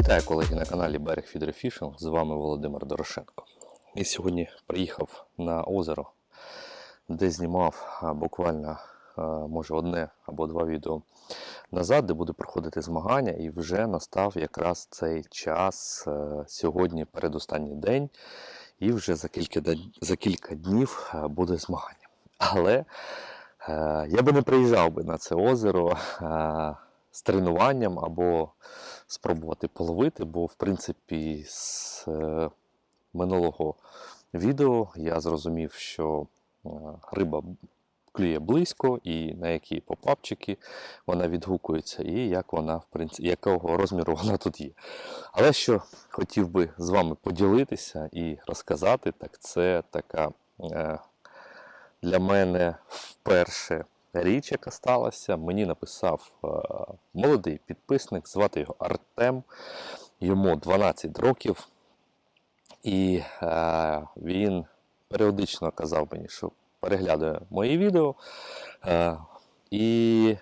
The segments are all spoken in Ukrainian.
Вітаю колеги на каналі Берег Фідерфішинг. З вами Володимир Дорошенко. І сьогодні приїхав на озеро, де знімав буквально може одне або два відео назад, де буду проходити змагання, і вже настав якраз цей час е, сьогодні, передостанній день, і вже за кілька, за кілька днів е, буде змагання. Але е, я би не приїжджав би на це озеро з тренуванням або спробувати половити, бо в принципі з е, минулого відео я зрозумів, що е, риба клює близько і на які попапчики вона відгукується, і як вона, в принципі, якого розміру вона тут є. Але що хотів би з вами поділитися і розказати, так це така е, для мене вперше річ, яка сталася. Мені написав е, молодий підписник, звати його Артем, йому 12 років, і е, він періодично казав мені, що переглядує мої відео. Е, і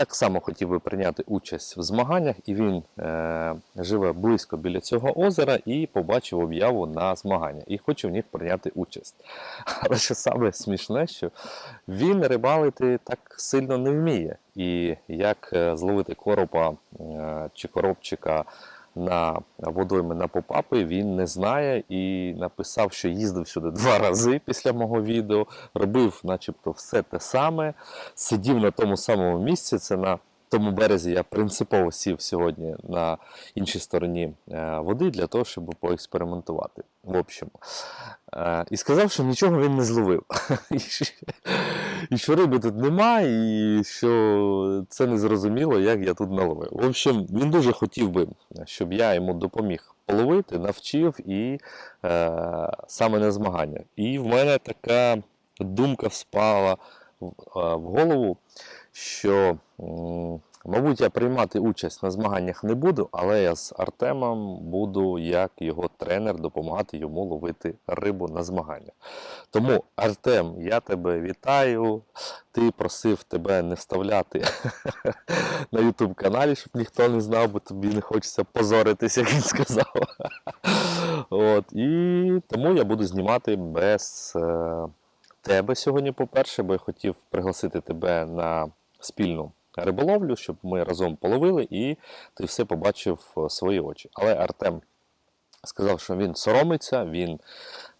так само хотів би прийняти участь в змаганнях, і він е, живе близько біля цього озера і побачив об'яву на змагання і хоче в них прийняти участь. Але що саме смішне, що він рибалити так сильно не вміє. І як е, зловити коропа е, чи коробчика на водойми на попапи, він не знає і написав, що їздив сюди два рази після мого відео, робив, начебто, все те саме, сидів на тому самому місці. Це на тому березі я принципово сів сьогодні на іншій стороні е, води для того, щоб поекспериментувати. В общем. Е, І сказав, що нічого він не зловив. І що- риби тут немає, і що це не зрозуміло, як я тут наловив. В общем, він дуже хотів би, щоб я йому допоміг половити, навчив і е, саме на змагання. І в мене така думка спала в, е, в голову, що, мабуть, я приймати участь на змаганнях не буду, але я з Артемом буду як його тренер допомагати йому ловити рибу на змаганнях. Тому, Артем, я тебе вітаю. Ти просив тебе не вставляти на YouTube каналі, щоб ніхто не знав, бо тобі не хочеться позоритись, як він сказав. От, і тому я буду знімати без е, тебе сьогодні, по-перше, бо я хотів пригласити тебе на спільну риболовлю, щоб ми разом половили і ти все побачив в свої очі. Але Артем сказав, що він соромиться, він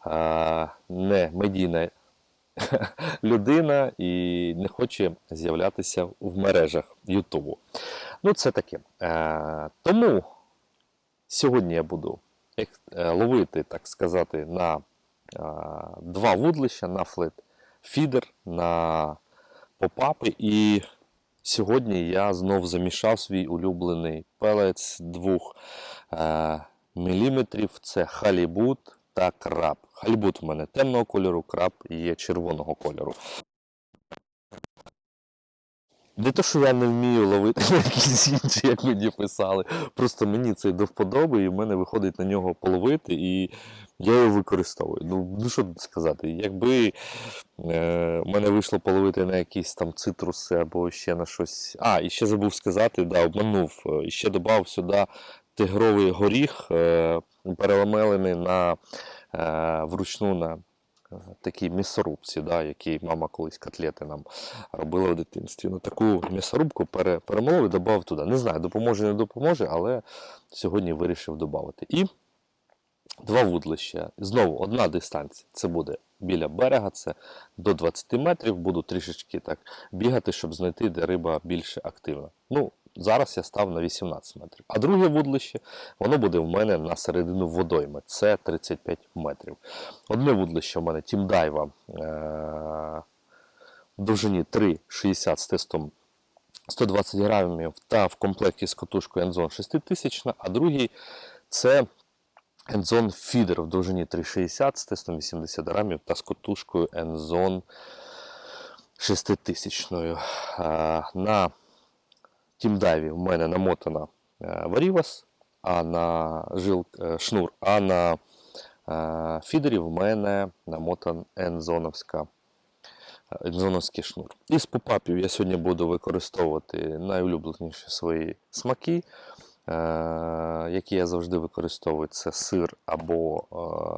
е, не медійна людина і не хоче з'являтися в мережах Ютубу. Ну, це таке. Е, тому сьогодні я буду е, ловити, так сказати, на е, два вудлища, на флет фідер, на попапи. І сьогодні я знов замішав свій улюблений пелець двох е, міліметрів. Це халібут та краб. Халібут в мене темного кольору, краб є червоного кольору. Не то, що я не вмію ловити якісь інші, як мені писали. Просто мені це до вподоби, і в мене виходить на нього половити, і я його використовую. Ну, ну що сказати, якби е, в мене вийшло половити на якісь там цитруси або ще на щось. А, і ще забув сказати, да, обманув. е, І ще додав сюди тигровий горіх, е, переламелений на е, вручну на такій м'ясорубці, да, який мама колись котлети нам робила в дитинстві. Ну, таку м'ясорубку пере, перемолов і додав туди. Не знаю, допоможе, не допоможе, але сьогодні вирішив додати. І два вудлища. Знову одна дистанція. Це буде біля берега, це до 20 метрів. Буду трішечки так бігати, щоб знайти, де риба більше активна. Ну, зараз я став на 18 метрів. А друге вудлище, воно буде в мене на середину водойми. Це 35 метрів. Одне вудлище в мене тімдайва е- в довжині 3,60 з тестом 120 грамів та в комплекті з катушкою Enzone 6000, а другий це Enzone Feeder в довжині 3,60 з тестом 80 грамів та з катушкою Enzone 6000. Е, На тімдайві в мене намотана е, Varivas, а на жил, е, шнур, а на е, фідері в мене намотан ензоновська ензоновський шнур. Із попапів я сьогодні буду використовувати найулюбленіші свої смаки. які я завжди використовую, це сир або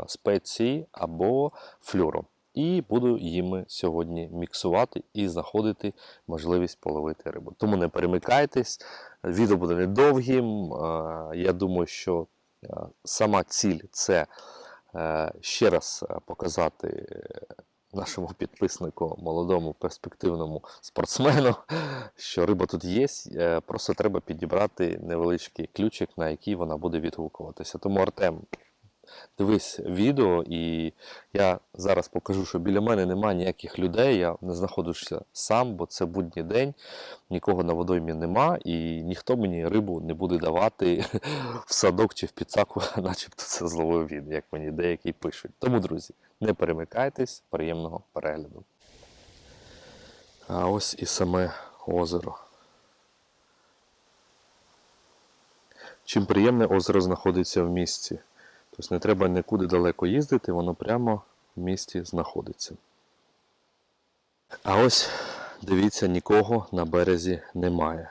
спеції, або флюро. І буду їми сьогодні міксувати і знаходити можливість половити рибу. Тому не перемикайтесь, відео буде недовгим. Е, Я думаю, що е, сама ціль це е, ще раз е, показати нашому підписнику, молодому перспективному спортсмену, що риба тут є. е, Просто треба підібрати невеличкий ключик, на який вона буде відгукуватися. Тому Артем, дивись відео, і я зараз покажу, що біля мене немає ніяких людей. Я не знаходжуся сам, бо це будній день, нікого на водоймі нема, і ніхто мені рибу не буде давати в садок чи в підсаку, начебто це зловив він, як мені деякі пишуть. Тому, друзі, не перемикайтесь, приємного перегляду. А ось і саме озеро. Чим приємне озеро знаходиться в місті. Тобто не треба нікуди далеко їздити, воно прямо в місті знаходиться. А ось, дивіться, нікого на березі немає.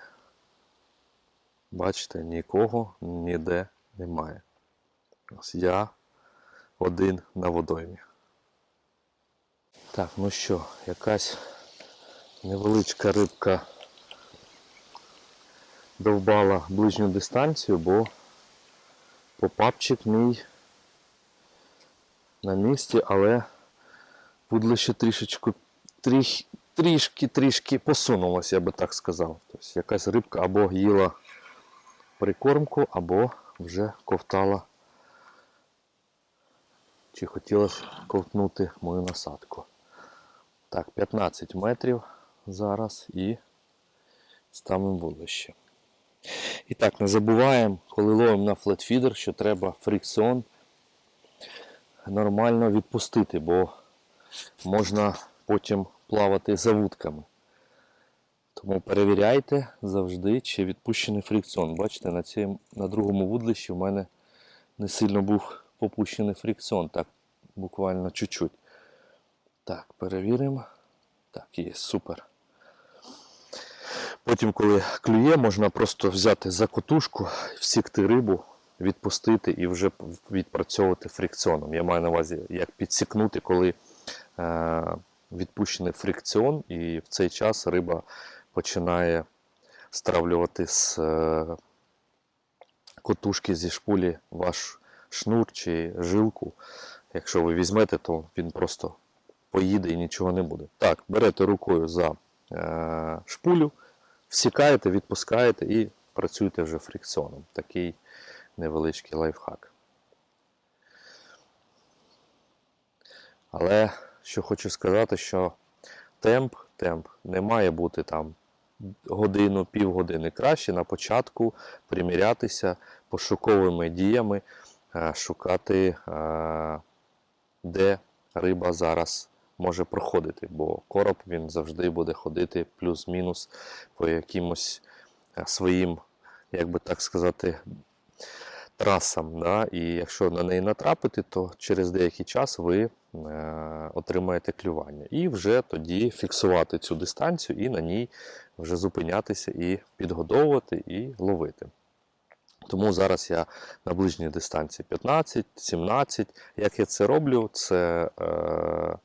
Бачите, нікого ніде немає. Ось я один на водоймі. Так, ну що, якась невеличка рибка довбала ближню дистанцію, бо попапчик мій на місці, але вудлище трішечку тріх, трішки трішки посунулося, я би так сказав. Тобто якась рибка або їла прикормку, або вже ковтала чи хотіла ковтнути мою насадку. Так, 15 метрів зараз і ставимо вулище. І так, не забуваємо, коли ловимо на флетфідер, що треба фрикціон нормально відпустити, бо можна потім плавати за вудками. Тому перевіряйте завжди, чи відпущений фрикціон. Бачите, на, цім, на другому вудлищі в мене не сильно був попущений фрикціон, так буквально чуть-чуть. Так, перевіримо. Так, є, супер. Потім, коли клює, можна просто взяти за котушку, всікти рибу, відпустити і вже відпрацьовувати фрикціоном. Я маю на увазі, як підсікнути, коли е, відпущений фрикціон, і в цей час риба починає стравлювати з е, котушки зі шпулі ваш шнур чи жилку. Якщо ви візьмете, то він просто поїде і нічого не буде. Так, берете рукою за е, шпулю, всікаєте, відпускаєте і працюєте вже фрикціоном. Такий невеличкий лайфхак. Але що хочу сказати, що темп, темп не має бути там годину, півгодини. Краще на початку примірятися пошуковими діями, е, шукати, е, де риба зараз може проходити, бо короб він завжди буде ходити плюс-мінус по якимось е, своїм, як би так сказати, трасам. Да? І якщо на неї натрапити, то через деякий час ви е, отримаєте клювання. І вже тоді фіксувати цю дистанцію і на ній вже зупинятися і підгодовувати, і ловити. Тому зараз я на ближній дистанції 15, 17. Як я це роблю, це е,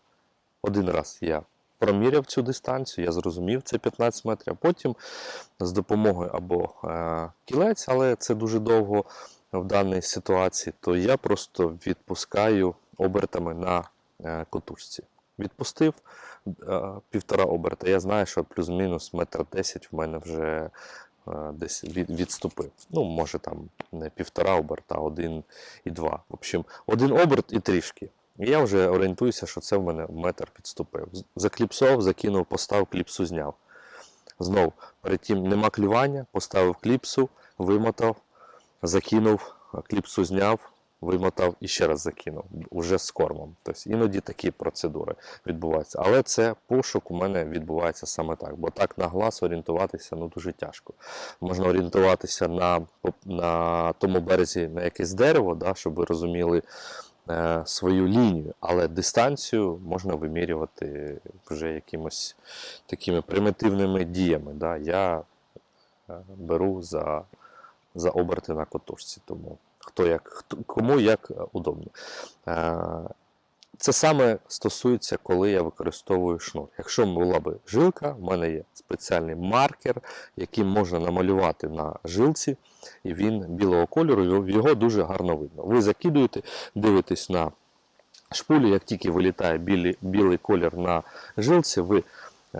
один раз я проміряв цю дистанцію, я зрозумів це 15 метрів, а потім з допомогою або е, кілець, але це дуже довго в даній ситуації, то я просто відпускаю обертами на е, котушці. Відпустив е, півтора оберта. Я знаю, що плюс-мінус метр десять в мене вже е, десь від, відступив. Ну, може там не півтора оберта, а один і два. В общем, один оберт і трішки. Я вже орієнтуюся, що це в мене метр підступив. Закліпсов, закинув, постав, кліпсу зняв. Знов, перед тим нема клювання, поставив кліпсу, вимотав, закинув, кліпсу зняв, вимотав і ще раз закинув, уже з кормом. Тобто іноді такі процедури відбуваються. Але це пошук у мене відбувається саме так, бо так на глаз орієнтуватися ну, дуже тяжко. Можна орієнтуватися на, на тому березі на якесь дерево, да, щоб ви розуміли свою лінію, але дистанцію можна вимірювати вже якимось такими примітивними діями. Да. Я е, беру за за оберти на котушці. Тому хто як, хто, кому як е, удобно. Це саме стосується, коли я використовую шнур. Якщо була б жилка, в мене є спеціальний маркер, який можна намалювати на жилці, і він білого кольору, його- дуже гарно видно. Ви закидуєте, дивитесь на шпулю, як тільки вилітає білий, білий колір на жилці, ви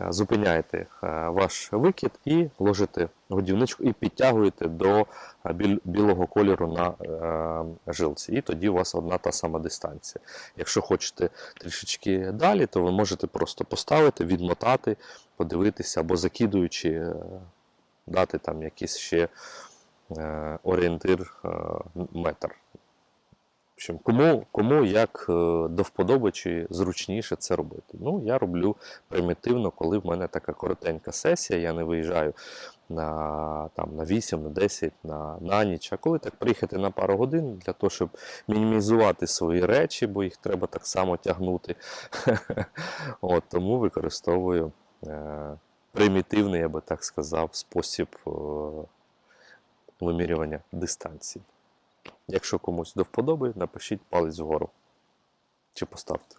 зупиняєте е, ваш викид і ложите годівничку і підтягуєте до е, білого кольору на е, жилці. І тоді у вас одна та сама дистанція. Якщо хочете трішечки далі, то ви можете просто поставити, відмотати, подивитися або закидуючи, е, дати там якийсь ще е, орієнтир е, метр. Общем, кому, кому як е, до вподоби чи зручніше це робити. Ну, я роблю примітивно, коли в мене така коротенька сесія, я не виїжджаю на, там, на 8, на 10, на, на ніч. А коли так приїхати на пару годин для того, щоб мінімізувати свої речі, бо їх треба так само тягнути. От, тому використовую е, примітивний, я би так сказав, спосіб е, вимірювання дистанції. Якщо комусь до вподоби, напишіть палець вгору. Чи поставте.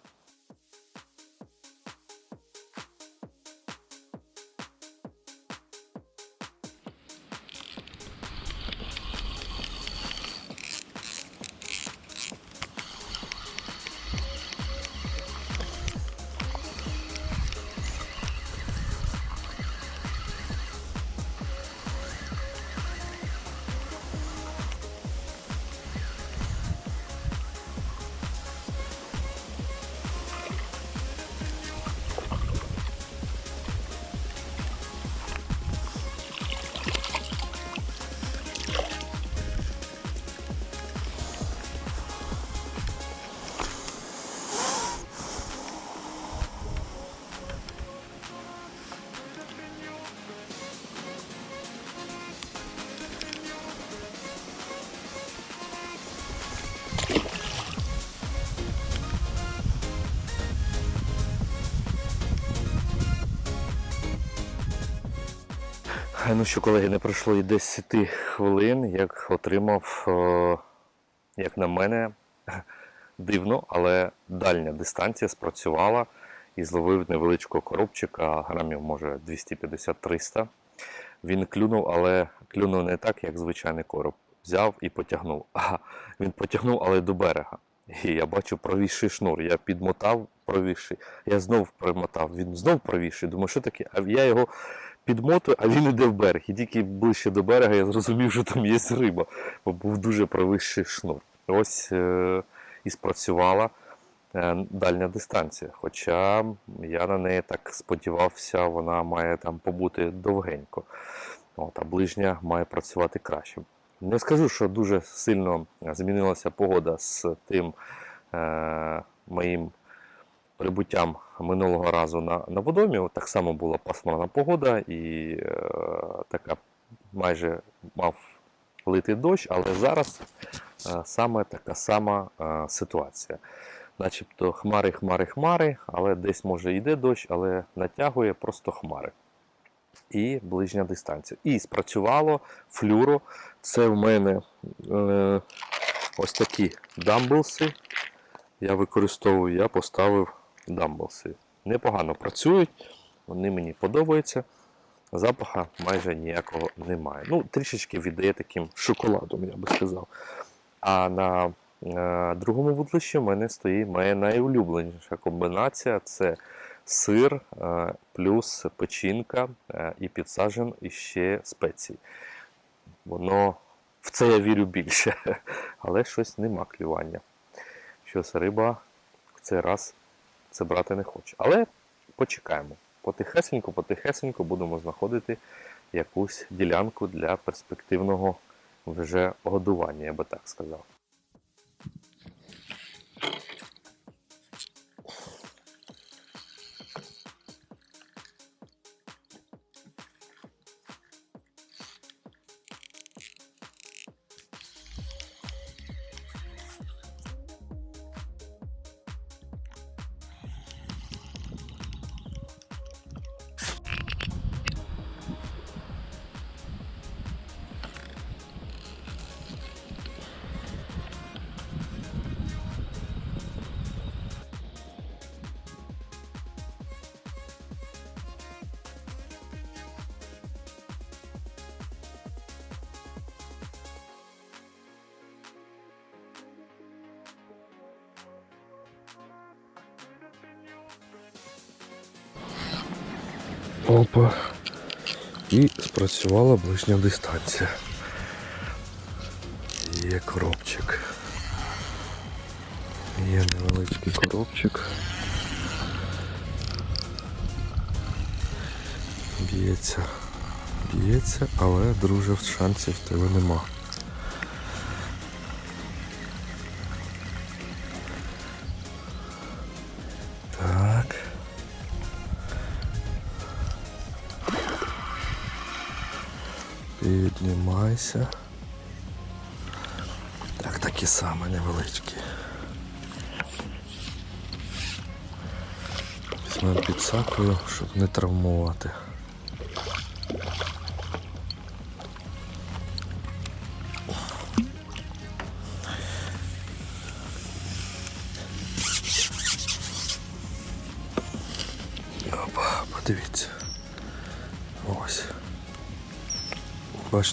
Ну що, колеги, не пройшло і 10 хвилин, як отримав, е, як на мене, дивно, але дальня дистанція спрацювала і зловив невеличкого коробчика, грамів, може 250-300. Він клюнув, але клюнув не так, як звичайний короб. Взяв і потягнув. А він потягнув, але до берега. І я бачу провісший шнур. Я підмотав провісший. Я знов примотав. Він знов провісший. Думаю, що таке? А я його підмотую, а він іде в берег. І тільки ближче до берега я зрозумів, що там є риба, бо був дуже провисший шнур. Ось е- і спрацювала е, дальня дистанція. Хоча я на неї так сподівався, вона має там побути довгенько. От, а ближня має працювати краще. Не скажу, що дуже сильно змінилася погода з тим е- моїм прибуттям минулого разу на, на водомі. Так само була пасмурна погода і е, така майже мав лити дощ, але зараз е, саме така сама е, ситуація. Начебто хмари, хмари, хмари, але десь може йде дощ, але натягує просто хмари. І ближня дистанція. І спрацювало флюро. Це в мене е, ось такі дамблси. Я використовую, я поставив дамблси. Непогано працюють, вони мені подобаються. Запаха майже ніякого немає. Ну, трішечки віддає таким шоколадом, я би сказав. А на е, другому вудлищі в мене стоїть моя найулюбленіша комбінація це сир е, плюс печінка е, і підсажен іще спеції. Воно в це я вірю більше, але щось нема клювання. Щось риба в цей раз це брати не хоче. Але почекаємо. Потихесенько, потихесенько будемо знаходити якусь ділянку для перспективного вже годування, я би так сказав. Опа. І спрацювала ближня дистанція. Є коробчик. Є невеличкий коробчик. Б'ється. Б'ється, але, друже, шансів тебе нема. Піднімайся. Так, такі саме невеличкі. Візьмемо підсакою, щоб не травмувати.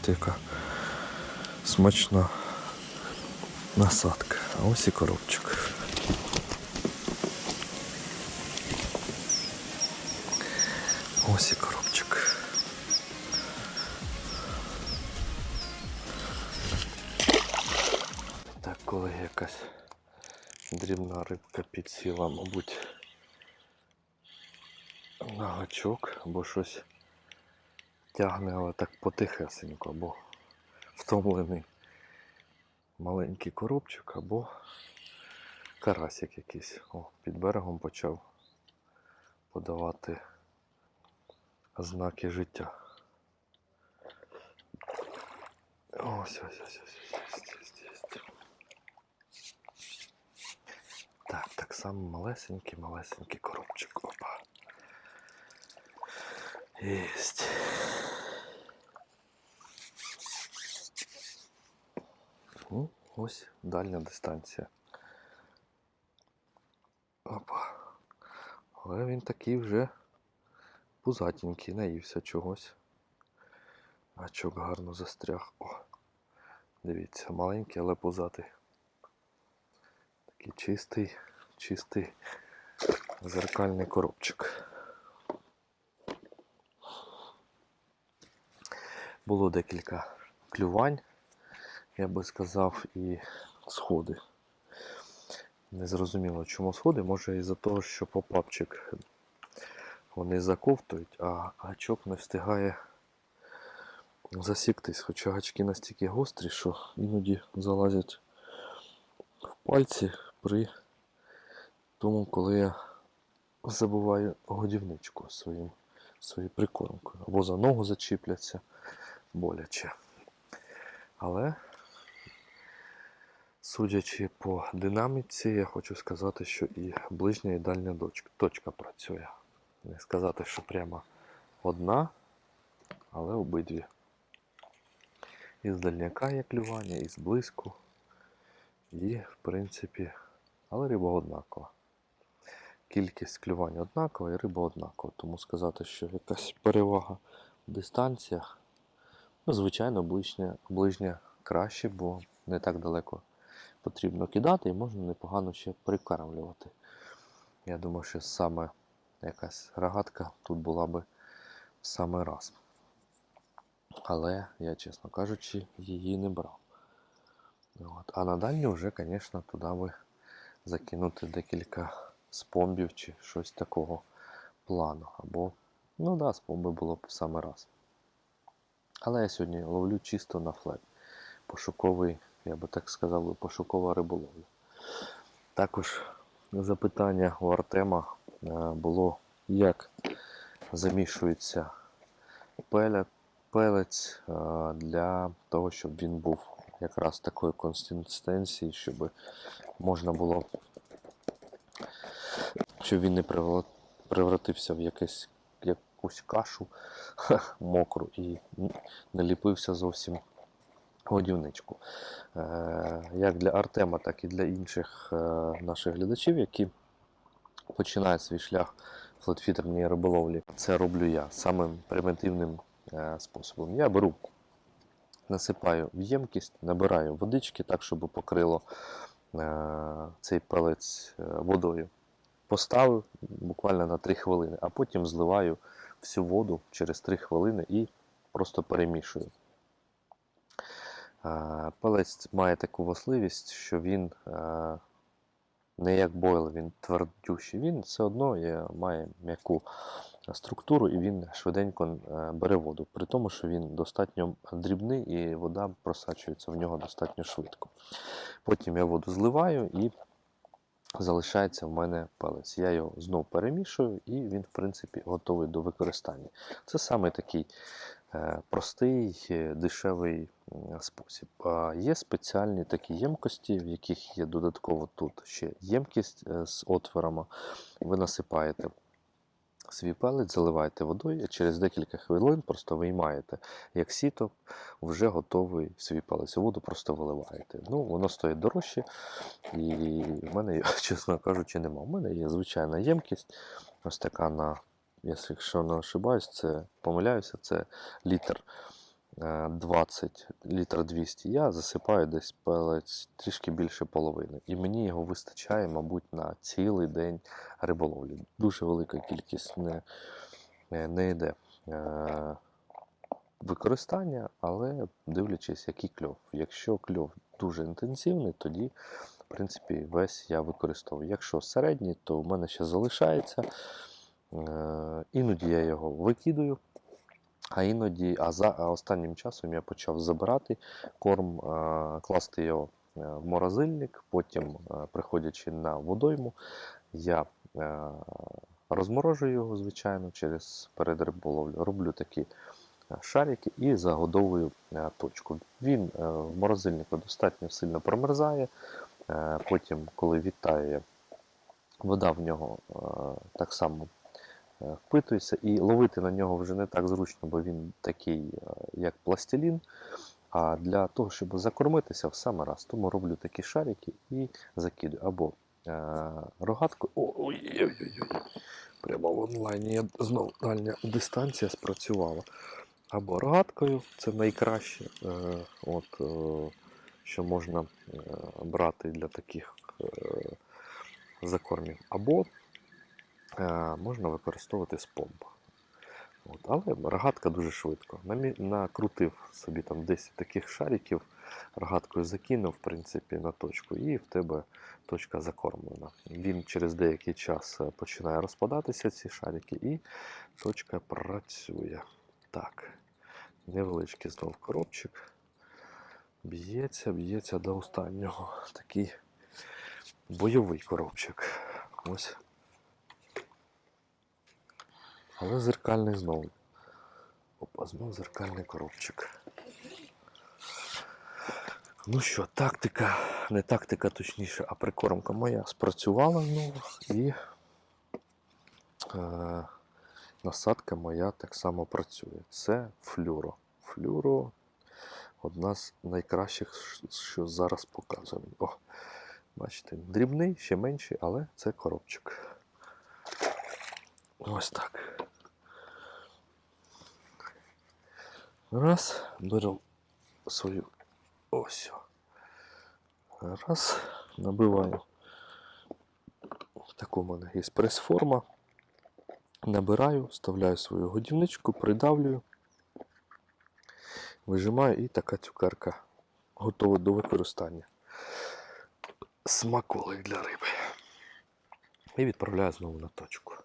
Бачите, яка смачна насадка. А ось і коробчик. Ось і коробчик. Так, коли якась дрібна рибка підсіла, мабуть, на гачок, або щось тягне, але так потихесенько, або втомлений маленький коробчик, або карасик якийсь. О, під берегом почав подавати знаки життя. Ось, ось, ось, ось, ось, ось, ось. Так, так само малесенький, малесенький коробчик. Опа. Єсть. Ну, ось дальня дистанція. Опа. Але він такий вже пузатенький, наївся чогось. Гачок гарно застряг. О, дивіться, маленький, але пузатий. Такий чистий, чистий зеркальний коробчик. Було декілька клювань, я би сказав, і сходи. Не зрозуміло, чому сходи, може із-за того, що попапчик вони заковтують, а гачок не встигає засіктись, хоча гачки настільки гострі, що іноді залазять в пальці при тому, коли я забуваю годівничку своїм, своєю прикормкою. Або за ногу зачіпляться боляче. Але, судячи по динаміці, я хочу сказати, що і ближня і дальня точка працює. Не сказати, що прямо одна, але обидві. І з дальняка є клювання, і з близьку. І, в принципі, але риба однакова. Кількість клювань однакова і риба однакова. Тому сказати, що якась перевага в дистанціях, ну, звичайно, ближня, ближня краще, бо не так далеко потрібно кидати і можна непогано ще прикармлювати. Я думаю, що саме якась рогатка тут була би в саме раз. Але я, чесно кажучи, її не брав. От. А на дальню вже, звісно, туди би закинути декілька спомбів чи щось такого плану. Або, ну да, спомби було б в саме раз. Але я сьогодні ловлю чисто на флет. Пошуковий, я би так сказав, пошукова риболовля. Також запитання у Артема е, було, як замішується пелець е, для того, щоб він був якраз такої консистенції, щоб можна було, щоб він не превратився в якесь, якусь кашу мокру і не ліпився зовсім годівничку. Е, Як для Артема, так і для інших е, наших глядачів, які починають свій шлях в флетфітерній риболовлі. Це роблю я самим примітивним е, способом. Я беру, насипаю в ємкість, набираю водички так, щоб покрило е, цей пелець е, водою. Поставив буквально на 3 хвилини, а потім зливаю всю воду через 3 хвилини і просто перемішую. Пелець має таку властивість, що він не як бойл, він твердющий. Він все одно має м'яку структуру і він швиденько бере воду. При тому, що він достатньо дрібний і вода просачується в нього достатньо швидко. Потім я воду зливаю і залишається в мене пелець. Я його знов перемішую і він, в принципі, готовий до використання. Це саме такий е, простий, е, дешевий спосіб. А Є спеціальні такі ємкості, в яких є додатково тут ще ємкість е, з отворами. Ви насипаєте свій пелець, заливаєте водою, і через декілька хвилин просто виймаєте як сіток, вже готовий свій палець. Воду просто виливаєте. Ну, воно стоїть дорожче, і в мене, чесно кажучи, нема. У мене є звичайна ємкість, ось така на, якщо не ошибаюсь, це помиляюся, це літр 20, літр 200. Я засипаю десь пелець трішки більше половини. І мені його вистачає, мабуть, на цілий день риболовлі. Дуже велика кількість не, не, не йде. Е, Використання, але дивлячись, який кльов. Якщо кльов дуже інтенсивний, тоді, в принципі, весь я використовую. Якщо середній, то в мене ще залишається. Е, Іноді я його викидаю, а іноді, а за а останнім часом я почав забирати корм, е, класти його е, в морозильник, потім, е, приходячи на водойму, я е, розморожую його, звичайно, через перед риболовлю. Роблю такі шарики і загодовую е, точку. Він е, в морозильнику достатньо сильно промерзає. Е, Потім, коли відтає, вода в нього е, так само впитується, і ловити на нього вже не так зручно, бо він такий, е, як пластилін. А для того, щоб закормитися в саме раз, тому роблю такі шарики і закидую. Або е, рогатку. Ой-ой-ой. Прямо в онлайні знову дальня дистанція спрацювала. Або рогаткою, це найкраще, е, от, е, що можна е, брати для таких е, закормів. Або е, можна використовувати спомб. От, але рогатка дуже швидко. Накрутив собі там 10 таких шариків, рогаткою закинув, в принципі, на точку, і в тебе точка закормлена. Він через деякий час е, починає розпадатися, ці шарики, і точка працює. Так, невеличкий знов коробчик. Б'ється, б'ється до останнього. Такий бойовий коробчик. Ось. Але зеркальний знову. Опа, знов зеркальний коробчик. Ну що, тактика, не тактика точніше, а прикормка моя спрацювала знову і е, насадка моя так само працює. Це флюро. Флюро одна з найкращих, що зараз показує. О, бачите, дрібний, ще менший, але це коробчик. Ось так. Раз, беру свою ось. Раз, набиваю. Таку в мене є прес-форма. Набираю, вставляю свою годівничку, придавлюю, вижимаю і така цукерка готова до використання. Смаколик для риби. І відправляю знову на точку.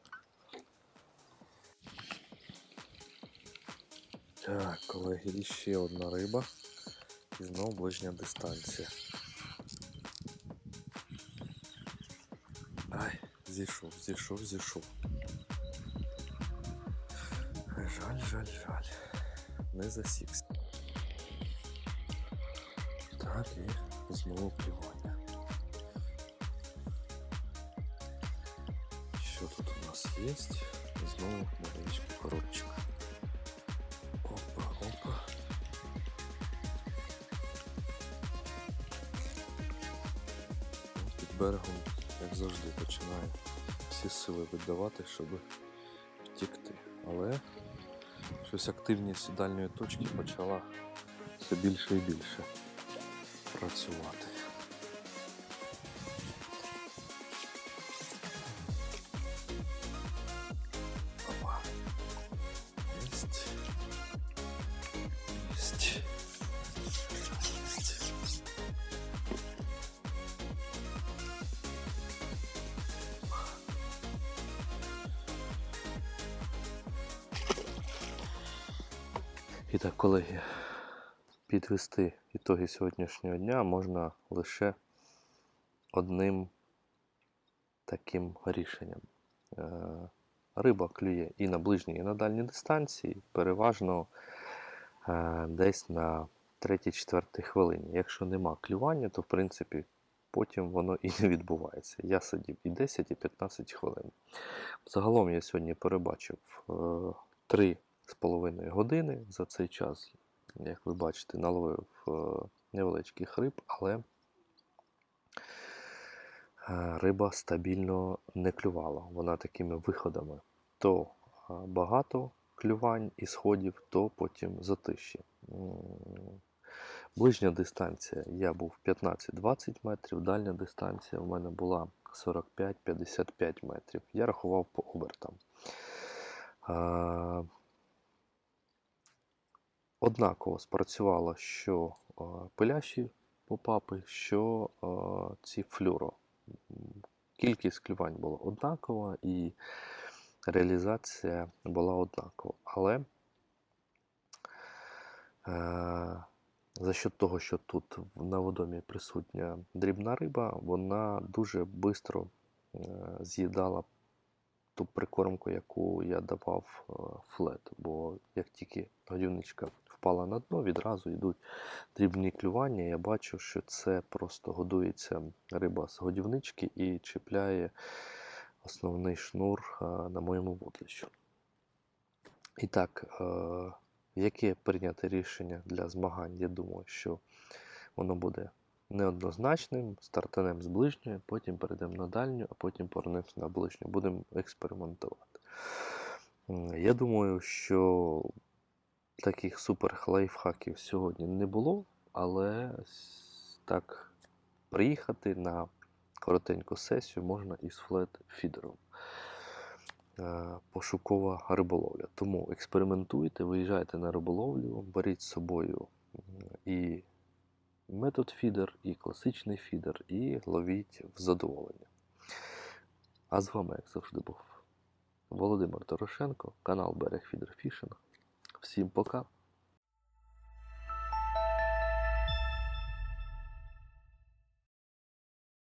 Так, колеги, і ще одна риба. І знову ближня дистанція. Ай, зійшов, зійшов, зійшов. Жаль, жаль, жаль. Не засікся. Так, і знову плювання. Що тут у нас є? Знову невеличкий коробчик. Берегом, як завжди, починає всі сили віддавати, щоб втікти. Але щось активність дальньої точки почала все більше і більше працювати. І так, колеги, підвести ітоги сьогоднішнього дня можна лише одним таким рішенням. Е, риба клює і на ближній, і на дальній дистанції, переважно е, десь на 3-4 хвилині. Якщо нема клювання, то в принципі потім воно і не відбувається. Я сидів і 10, і 15 хвилин. Загалом я сьогодні перебачив е, 3 2,5 години. За цей час, як ви бачите, наловив е, невеличкий хрип, але е, риба стабільно не клювала. Вона такими виходами то е, багато клювань і сходів, то потім затиші. Ближня дистанція я був 15-20 метрів, дальня дистанція в мене була 45-55 метрів. Я рахував по обертам. Е, Однаково спрацювало, що е, пиляші попапи, що е, ці флюро. Кількість клювань була однакова і реалізація була однакова. Але е, за счет того, що тут на водомі присутня дрібна риба, вона дуже швидко з'їдала ту прикормку, яку я давав е, флет. Бо як тільки годівничка впала на дно, відразу йдуть дрібні клювання. Я бачу, що це просто годується риба з годівнички і чіпляє основний шнур е, на моєму вудлищу. І так, е, яке прийняти рішення для змагань? Я думаю, що воно буде неоднозначним, стартанем з ближньої, потім перейдемо на дальню, а потім повернемося на ближню. Будемо експериментувати. Я думаю, що таких супер лайфхаків сьогодні не було, але так приїхати на коротеньку сесію можна із флет-фідером. Е, Пошукова риболовля. Тому експериментуйте, виїжджайте на риболовлю, беріть з собою і метод фідер, і класичний фідер, і ловіть в задоволення. А з вами, як завжди, був Володимир Дорошенко, канал Берег Фідер Фішинг. Всім пока!